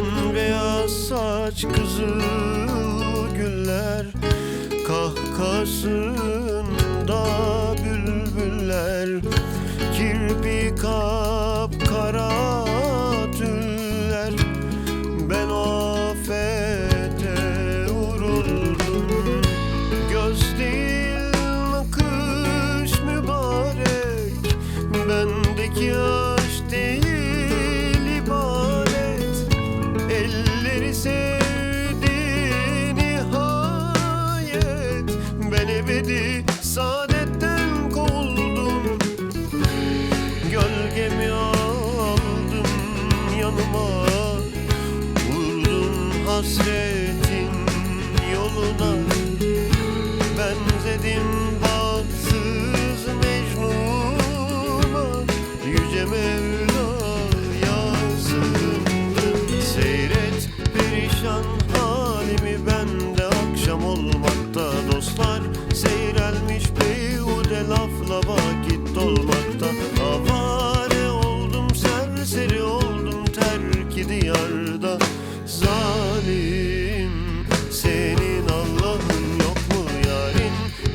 Ben beyaz saç kızıl güller Kahkasında Ebedi saadetten kovuldum. Gölgemi aldın yanıma Vurdun hasretin yoluna. Benzedim bahtsız Mecnun'a Yüce Mevla'ya sığındım Seyret perişan lafla vakit dolmakta. Avare oldum serseri oldum terki diyarda. Zalim senin Allah'ın yok mu yarin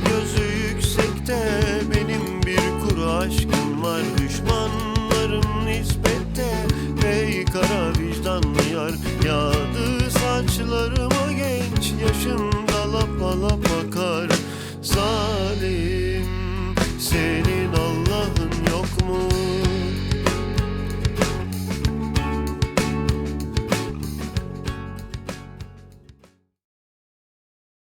Gözü yüksekte benim bir kuru aşkım var. Düşmanlarım nispette ey kara vicdanlı yar. Yağdı saçları